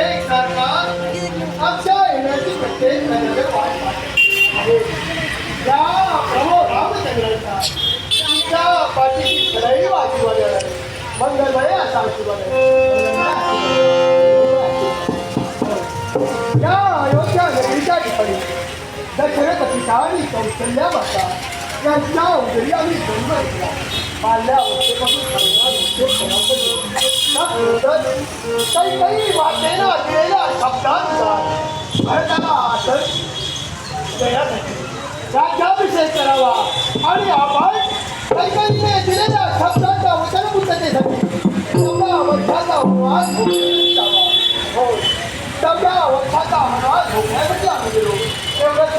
एक सरकार आमच्या येण्याची प्रत्येक नजरेत वाट पाहते आहे. रामचंद्रांचा तुमच्या पाठीची खरंही मंगलमय असा आशीर्वाद या अयोध्या नगरीच्या ठिकाणी आणि कौशल्या माता यांच्या उदरी आम्ही जन्म घेतला पाल्या अवस्थेपासून काही काही वाटेला दिलेल्या शब्दांचा भारताला आदर राज्याभिषेक करावा आणि आपण काही काही दिलेल्या शब्दांच्या वचनबुद्धतेसाठी तेवढा वर्षाचा उपवास हो तेवढ्या वर्षाचा अनुवाद भोगण्यासाठी आम्ही गेलो एवढंच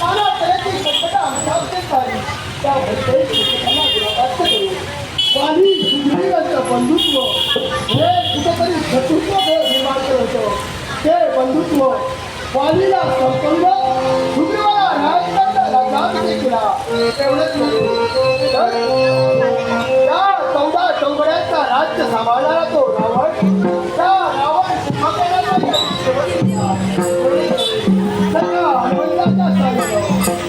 मला तऱ्हेची संकटं आमच्यावरतीच झाली त्या बंधुत्व. हे कुठेतरी शत्रुत्व हे निर्माण केलं होतं. ते बंधुत्व वाणीला संपन्न सुग्रीवाला राजकारणाला केला. त्या चौदा चौघड्यांचा राज्य सांभाळणारा तो रावण त्या रावण सुखाकरणाचा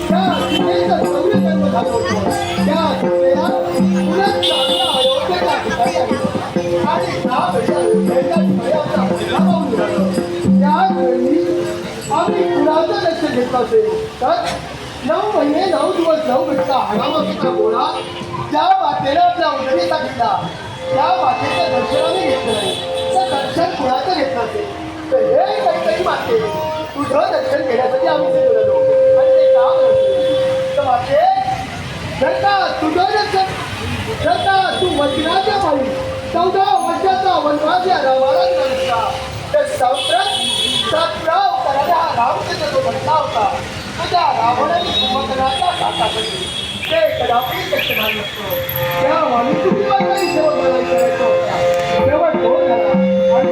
त्या जन्म तर नऊ महिने नऊ दिवस नऊ मिनिटं हाडामातीचा घोडा ज्या वाटेला आपल्या उदरीचा घेतला त्या वाटेचं दर्शन आम्ही घेतलं नाही. तर दर्शन कुणाचं घेतलं असेल तर हे काहीतरी माते. तुझं दर्शन घेण्यासाठी आम्ही इथे गेलेलो. आणि ते का तर माते जर का तुझं दर्शन. जर तू वचनाच्या पायी चौदा वर्षाचा वनवास रामाला नसता तर संप्रत सतराव करायला हा रामचंद्र होता. तो त्या रावणाने कुंभकर्णाचा साथा केली ते कदापि शक्य झालं नसतं त्या वाणिज्यवादाही शेवट मला विचारायचं होता शेवट तो झाला आणि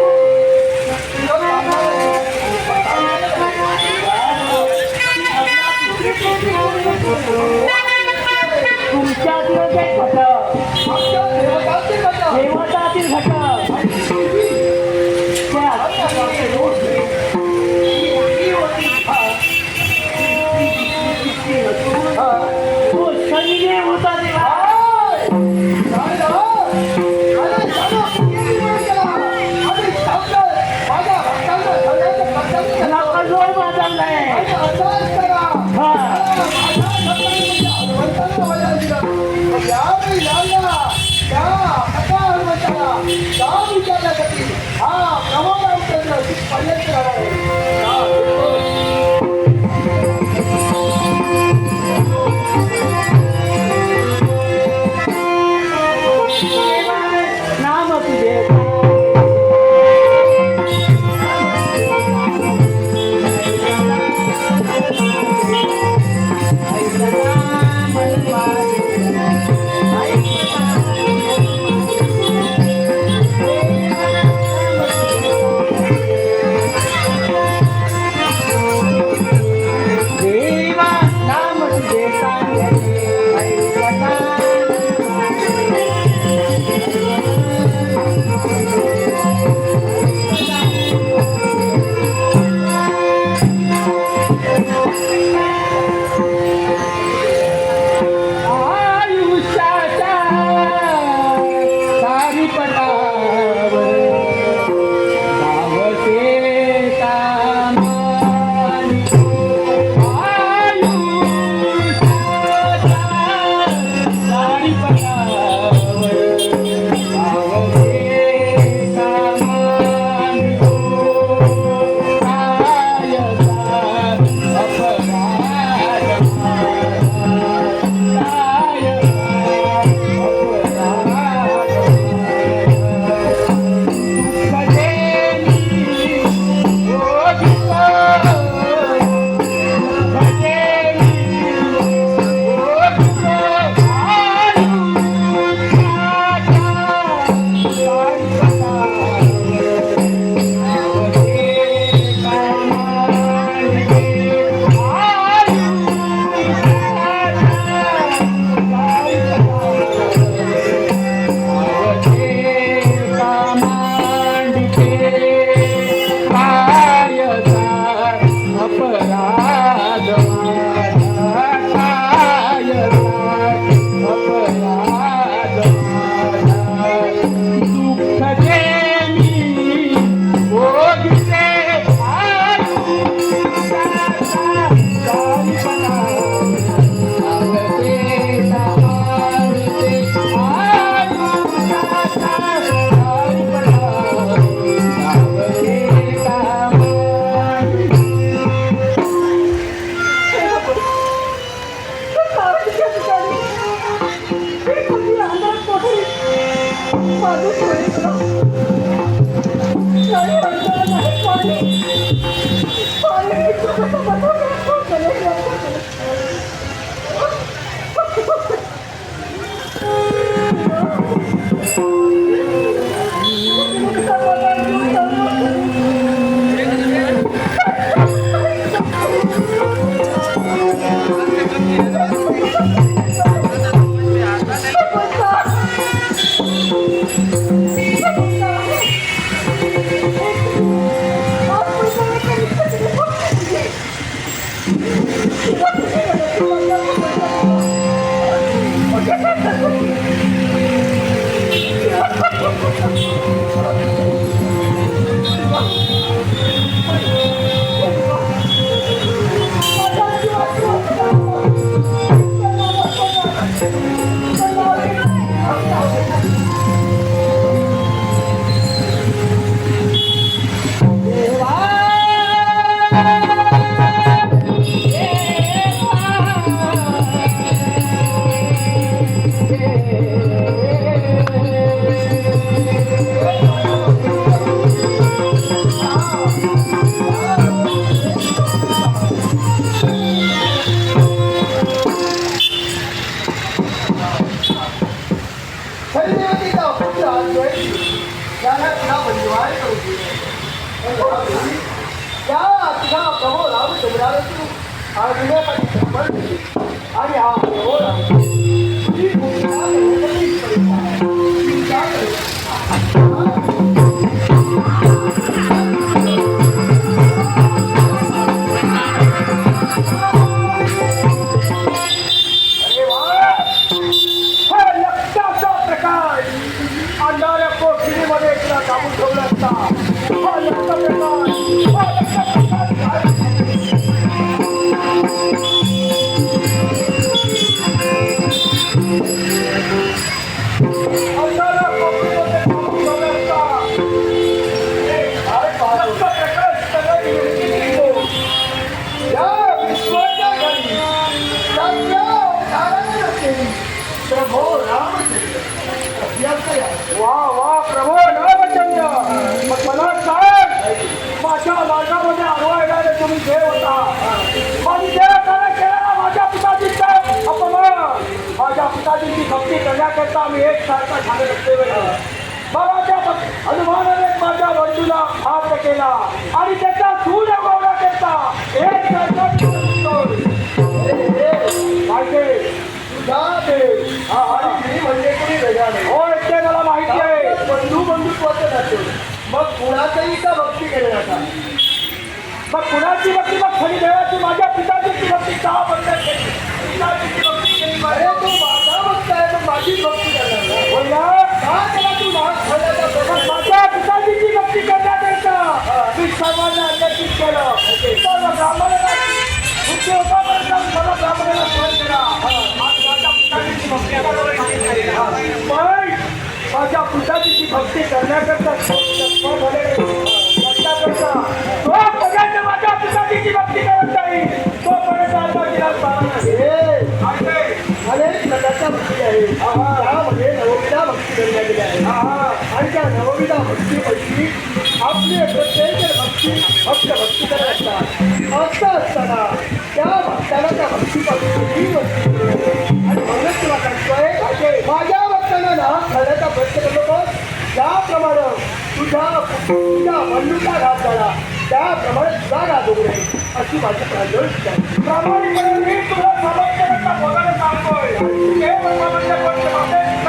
तुमच्यातील घटक देवतातील घटक तू संजय होता देवा దాని ఆ ప్రమాదం పర్యటన फक्त त्याला तुला परिवार करू दे त्या तुझा प्रभो राहू तुम्हाला तू हा विनय आणि हा. प्रभो राहू माझ्या पिताजीची भक्ती करण्याकरता मी एक सारखा झाले असते बाबाच्या भक- हनुमानाने माझ्या बंधूला हात केला आणि त्याचा सूड उगवण्याकरता एक सारखा म्हणजे कोणी वेगळा नाही. हो ते मला माहिती आहे. बंधू बंधुत्वाचं नातं. मग कुणाचंही का भक्ती केली जातात मग कुणाची भक्ती? मग खरी देवाची माझ्या पिताजीची भक्ती का बंद केली पिताजीची भक्ती केली अरे बरं. तू माझा भक्त आहे मग माझी भक्ती करणार ना. होय ना? का त्याला तू भाग खाण्याचा मग प्रकार माझ्या पिताजीची भक्ती करण्याकरता मी सर्वांना आकर्षित केलं सर्व ब्राह्मणाला बुद्धी होता ब्राह्मणाला स्मरण केला माझ्या पुताची भक्ती करण्याकरता भक्ती करण्याकरता तो माझ्या भक्ती करत नाही तोपर्यंत आता तिला चालणार नाही. भक्ती आहे भक्ती आहे आणि त्या आपली प्रत्येक भक्ती भक्त भक्ती करत असतात असं असताना त्या भक्ताला त्या भक्तीपासून ही वस्तू आणि म्हणूनच तुला सांगतोय माझ्या भक्तांना ना खाण्याचा प्रयत्न करू नकोस तुझ्या तुझ्या बंधूचा घात झाला त्याप्रमाणे तुझा घात होऊ नये अशी माझी प्रांजळ प्रामाणिकपणे मी तुला समर्थनाचा सांगतोय. हे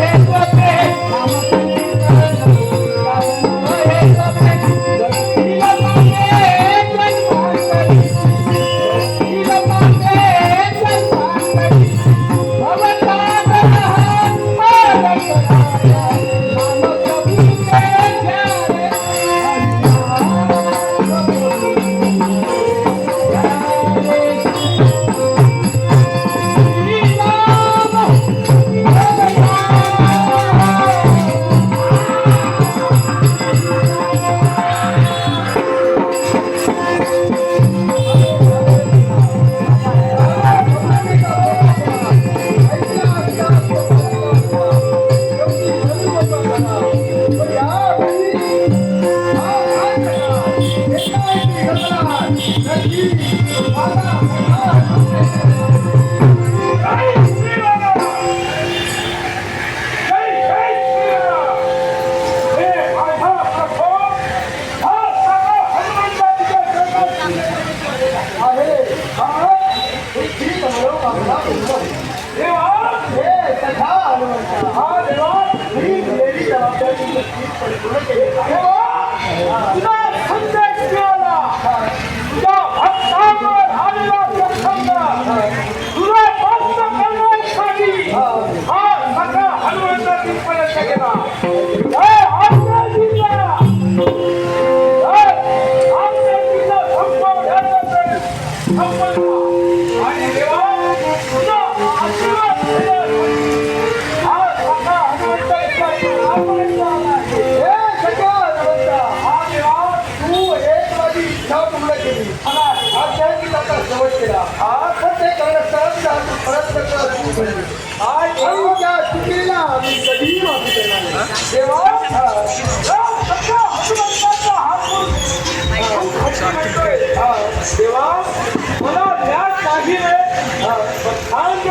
है धन्यवाद तू घडली. आणि त्या चुकीला आम्ही कधीही माफी देणार नाही. देवा, म्हणतोय, हा, मला ध्यान नाही रे हा, पण नाही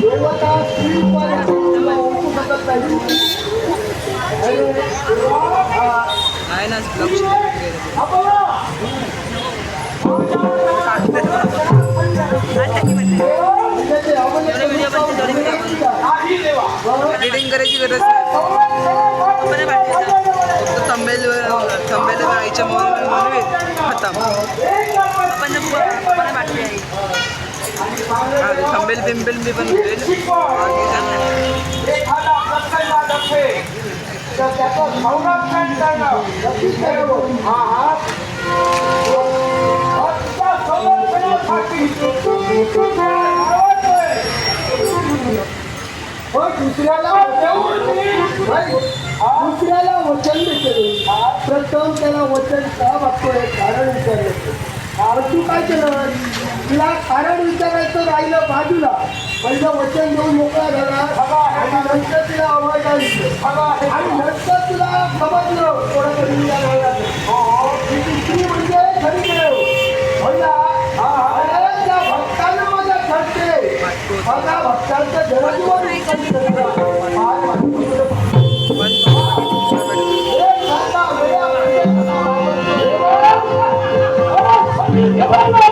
देवता स्त्रीपर्यंत तुला आहे ना एडिटिंग करायची गरज नाही. तंबेल वाटतं थंबेल थंबेल आईच्या मोबाईल म्हणून खतम. पण पण वाटते आई थंबेल बिंबेल मी पण होईल तर संरक्षण करणं हा हात भक्ता दुसऱ्याला वचन नाही, दुसऱ्याला वचन केले प्रथम त्याला वचन का मागतोय? कारण विचारलं. कारण तू काय केलं? तुला कारण विचारायचं राहिलं बाजूला. पहिलं वचन देऊन मोकळा झाला आणि नंतर तिला आवाज आली आणि नंतर तुला समजलं. कोणाकडे मी राहिला म्हणजे खरी देव त्या भक्तानं माझ्या ठरते माझ्या भक्तांचं जनजीवन Oh,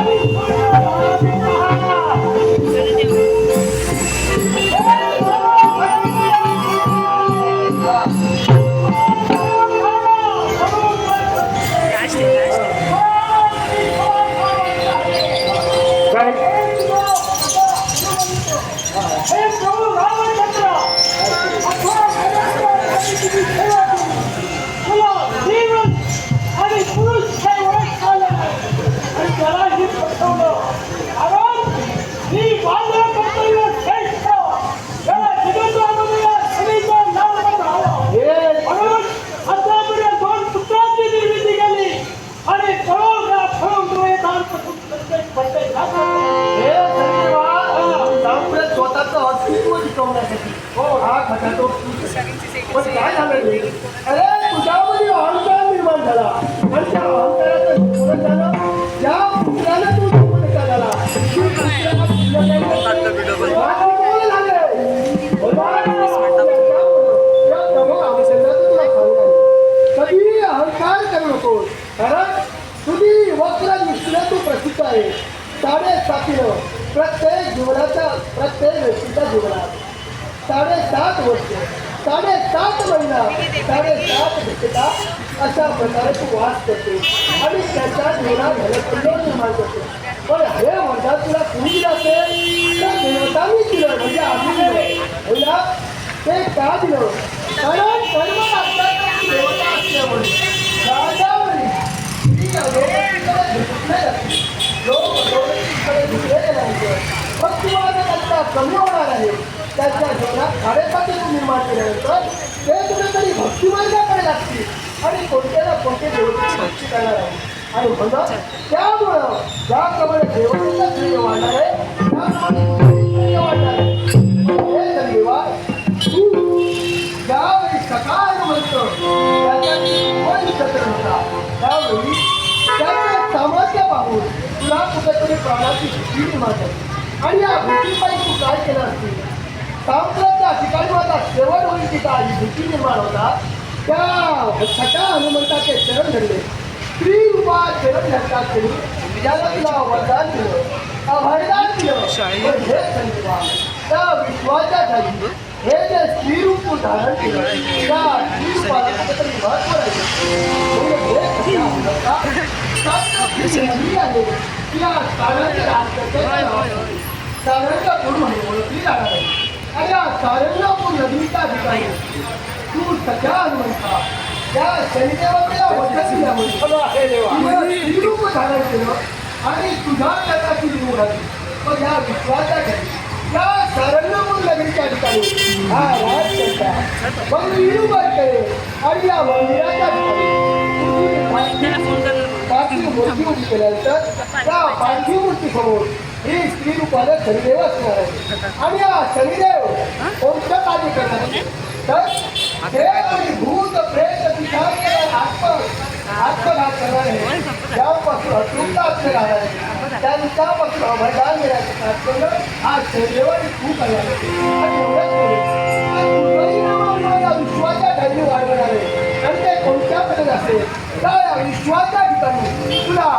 अरे साडेसात अशा प्रकारे तू वास करते आणि त्याच्या जीवनात घनकल्लोळ निर्माण करते पण हे वर्षात तुला कुणी असेल तर देवतांनी दिलं म्हणजे आम्ही दिलं ते का दिलं कारण कर्म लागतात देवता असल्यामुळे लोक मग तुम्हाला त्यांचा कमी होणार आहे. त्यांच्या जीवनात साडेसाती निर्माण केल्यानंतर ते कुठेतरी भक्तिमार्गाकडे लागतील. आणि कोणत्या ना कोणत्या देवतेची भक्ती करणार आहे? आणि म्हणून त्यामुळं ज्याप्रमाणे देवतेचं श्रेय वाढणार आहे त्याप्रमाणे वाढणार आहे हे धन्यवाद. तू ज्यावेळी सकाळ म्हणतो एकत्र होता. त्यावेळी त्याचं सामर्थ्य पाहून तुला कुठेतरी प्राणाची भीती निर्माण आणि या भीतीपायी तू काय केलं असतील सांप्रत ठिकाणी माझा सेवन होईल की काय ही भीती निर्माण होता त्या सटा हनुमंताचे चरण घडले स्त्री रूपा चरण घडतात त्यांनी ज्याला तुला वरदान दिलं अभयदान दिलं पण हे। संजीवा त्या विश्वाच्या ठाई हे जे स्त्री रूप तू धारण केलं त्या स्त्री रूपाला कुठेतरी महत्त्व राहिलं म्हणून हे। सटा हनुमंता साक्षात मुली आहे की या सारंग राजकथेचं सारंग गुरु म्हणून ओळखली जाणार आहे आणि या सारंगपूर नदीच्या ठिकाणी तू सगळ्या हनुमंता त्या शनिदेवाला वचन श्रीरूप धारण केलं आणि तुझ्या जगाची निवड झाली पण या विश्वाच्या घरी या सारंगपूर नगरीच्या ठिकाणी हा राज करता मग विरूप केले आणि या मंदिराच्या ठिकाणी पार्थिव मूर्ती उभी केल्यानंतर त्या पार्थिव मूर्ती समोर ही स्त्री रूपाने शनिदेव असणार आहे. आणि हा शनिदेव कोणतं कार्य करणार? आहे? तर भूत प्रेत पिशाच आत्म आत्मघात करणार आहे त्यापासून अतृप्त असणे राहणार आहे. त्यांच्यापासून अभयदान मिळायचं हा शनिदेवाने खूप या विश्वाच्या वाढवणार. आहे आणि ते कोणत्या पद्धत असेल? त्या या विश्वाच्या ठिकाणी. तुला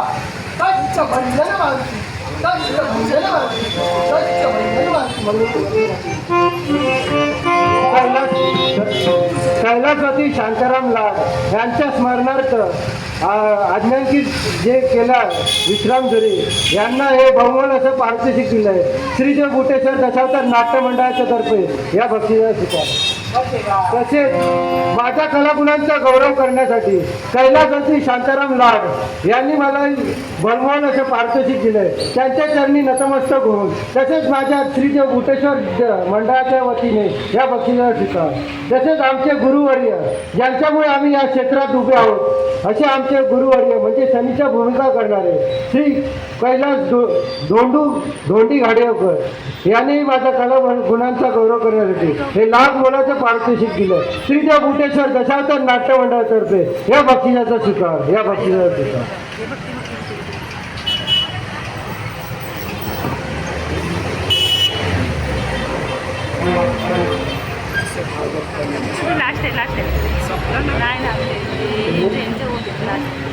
कष्ट बंधन मानसी कष्ट कैलास शांताराम लाड यांच्या स्मरणार्थ आ, आज्ञांकित जे केला विश्राम झरे यांना हे बहुमोल असं पारितोषिक दिलं आहे श्रीदेव बुटेश्वर दशावतार नाट्य मंडळाच्या तर्फे या भक्तीचा स्वीकार. तसेच माझ्या कलागुणांचा गौरव करण्यासाठी कैलासवासी शांताराम लाड यांनी मला बहुमोल असं पारितोषिक दिलंय त्यांच्या चरणी नतमस्तक होऊन तसेच माझ्या श्रीदेव बुटेश्वर मंडळाच्या वतीने या बक्षिसाचा ठिकाण. तसेच आमचे गुरुवर्य ज्यांच्यामुळे आम्ही या क्षेत्रात उभे आहोत असे आमचे गुरुवर्य म्हणजे शनीच्या भूमिका करणारे श्री कैलास धो धोंडू धोंडी घाडेवकर यांनी माझ्या कला गुणांचा गौरव करण्यासाठी हे लाख मोलाचं पारितोषिक दिलं. श्रीदेव बुटेश्वर दशावतार नाट्य मंडळातर्फे या बक्षिसाचा स्वीकार या बक्षिसाचा स्वीकार लास्ट आहे लास्ट आहे नाही ना त्यांचं होते लास्ट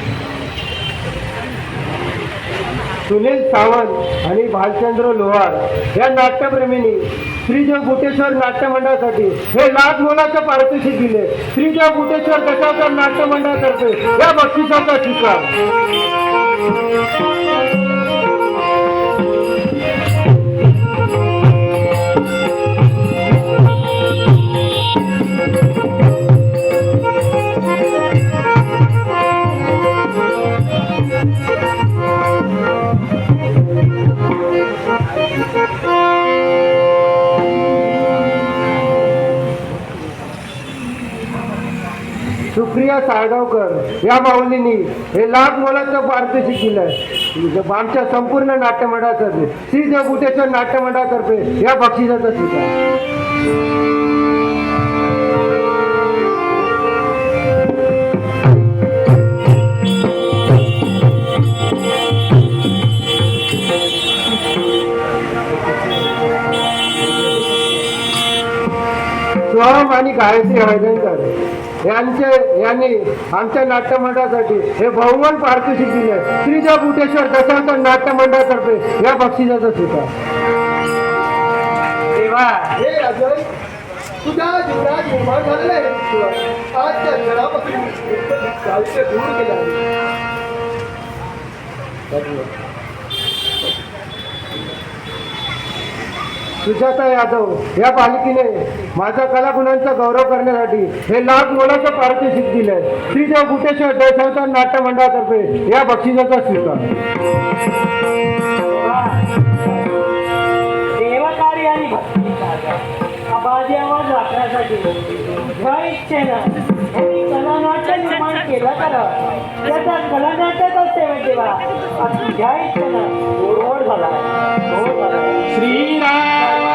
सुनील सावंत आणि भालचंद्र लोहार या नाट्यप्रेमींनी श्रीदेव बुटेश्वर नाट्य मंडळासाठी हे लाख मोलाचं पारितोषिक दिले. श्रीदेव बुटेश्वर दशावतार नाट्य मंडळातर्फे या बक्षिसाचा स्वीकार साळगावकर या माऊलींनी हे लाख मोलाचं पारितोषिक दिलं म्हणजे आमच्या संपूर्ण नाट्यमंडळातर्फे श्री श्रीदेव बुटेश्वर नाट्य या बक्षिसाचा स्वीकार सोहम आणि गायत्री हळदणकर यांचे यांनी आमच्या नाट्य मंडळासाठी हे बहुमन पारितोषिक दिले श्रीदेव बुटेश्वर दशावतार नाट्य मंडळातर्फे या बक्षिसाचा स्वीकार. देवा. हे राजन तुझ्या जीवनात निर्माण झालेलं आहे. आजच्या साहित्य दूर केलं सुजाता यादव या पालिकेने माझ्या कलागुणांचा गौरव करण्यासाठी हे लाख मोलाचं पारितोषिक दिलंय श्रीदेव गुटेश्वर दशावतार नाट्य मंडळातर्फे या बक्षिसाचा स्वीकार. आवाज इच्छेनं कलानाट्य निर्माण केलं तर. त्याचा कलानाट्याचाच सेवा देवा. इच्छेनं झाला. गोड झाला. 起来！